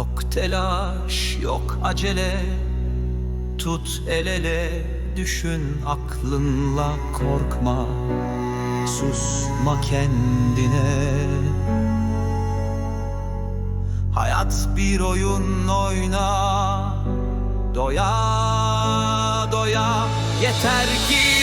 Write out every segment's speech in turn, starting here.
Yok telaş, yok acele. Tut el ele, düşün aklınla korkma. Susma kendine. Hayat bir oyun oyna. Doya doya. Yeter ki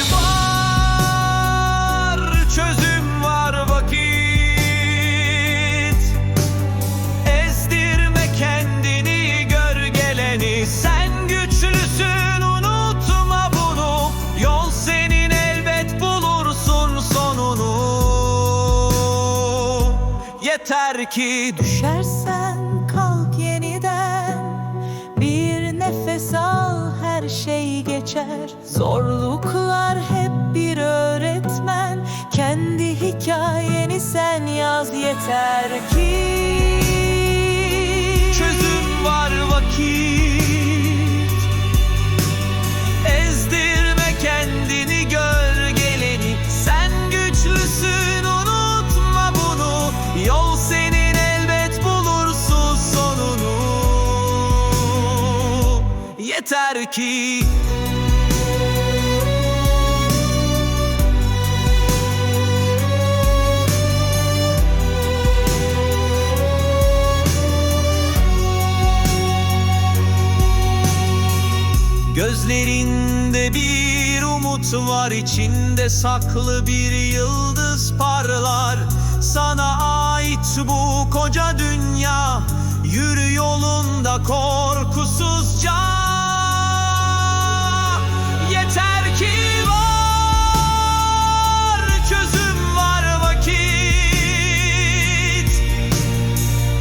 Yeter ki Düşersen kalk yeniden. Bir nefes al her şey geçer. Zorluklar hep bir öğretmen. Kendi hikayeni sen yaz yeter ki Yeter ki Gözlerinde bir umut var içinde saklı bir yıldız parlar. Sana ait bu koca dünya Yürü yolunda korkusuzca var Çözüm var vakit.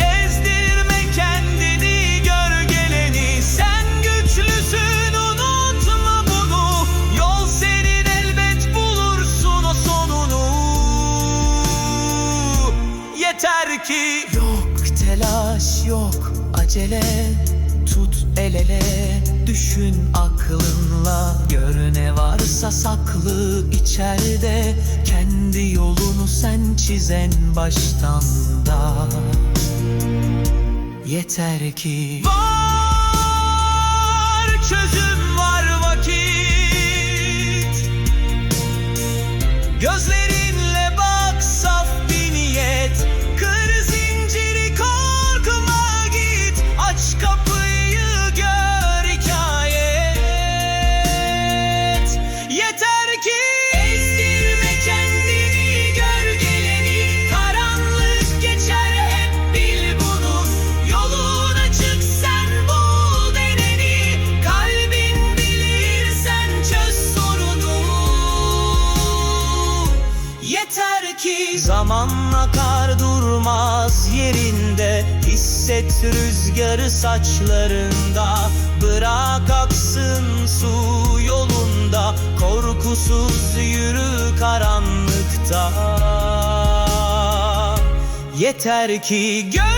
Ezdirme kendini gör geleni. Sen güçlüsün unutma bunu. Yol senin elbet bulursun o sonunu. Yeter ki Yok telaş yok acele. Tut el ele düşün aklınla Gör ne varsa saklı içeride. Kendi yolunu sen çizen baştan da. Yeter ki Var çözüm Zaman akar durmaz yerinde Hisset rüzgarı saçlarında. Bırak aksın su yolunda Korkusuz yürü karanlıkta. Yeter ki gör